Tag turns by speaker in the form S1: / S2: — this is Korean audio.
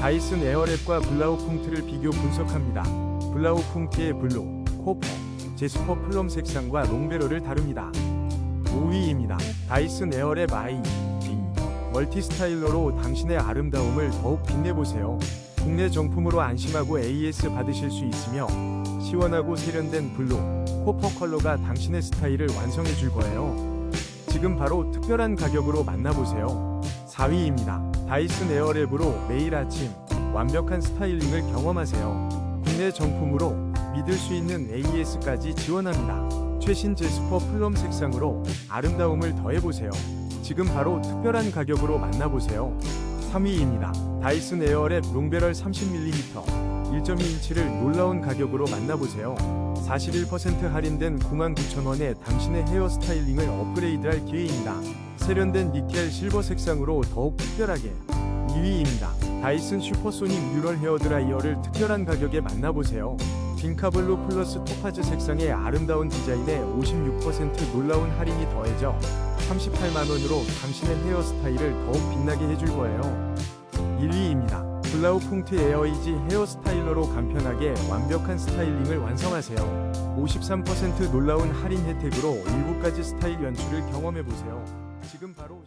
S1: 다이슨 에어랩과 블라우 퐁트를 비교 분석합니다. 블라우 퐁트의 블루, 코퍼, 제스퍼 플럼 색상과 롱베러를 다룹니다. 5위입니다. 다이슨 에어랩 i D 멀티 스타일러로 당신의 아름다움을 더욱 빛내보세요. 국내 정품으로 안심하고 AS 받으실 수 있으며 시원하고 세련된 블루, 코퍼 컬러가 당신의 스타일을 완성해 줄 거예요. 지금 바로 특별한 가격으로 만나보세요. 4위입니다. 다이슨 에어랩으로 매일 아침 완벽한 스타일링을 경험하세요. 국내 정품으로 믿을 수 있는 AS까지 지원합니다. 최신 제스퍼 플럼 색상으로 아름다움을 더해보세요. 지금 바로 특별한 가격으로 만나보세요. 3위입니다. 다이슨 에어랩 롱베럴 30mm 1.2인치를 놀라운 가격으로 만나보세요. 41% 할인된 99,000원에 당신의 헤어 스타일링을 업그레이드할 기회입니다. 세련된 니켈 실버 색상으로 더욱 특별하게 2위입니다. 다이슨 슈퍼소닉 뉴럴 헤어 드라이어를 특별한 가격에 만나보세요. 빈카블루 플러스 토파즈 색상의 아름다운 디자인에 56% 놀라운 할인이 더해져 38만원으로 당신의 헤어스타일을 더욱 빛나게 해줄 거예요. 1위입니다. 블라우 퐁트 에어이지 헤어 스타일러로 간편하게 완벽한 스타일링을 완성하세요. 53% 놀라운 할인 혜택으로 7가지 스타일 연출을 경험해보세요. 지금 바로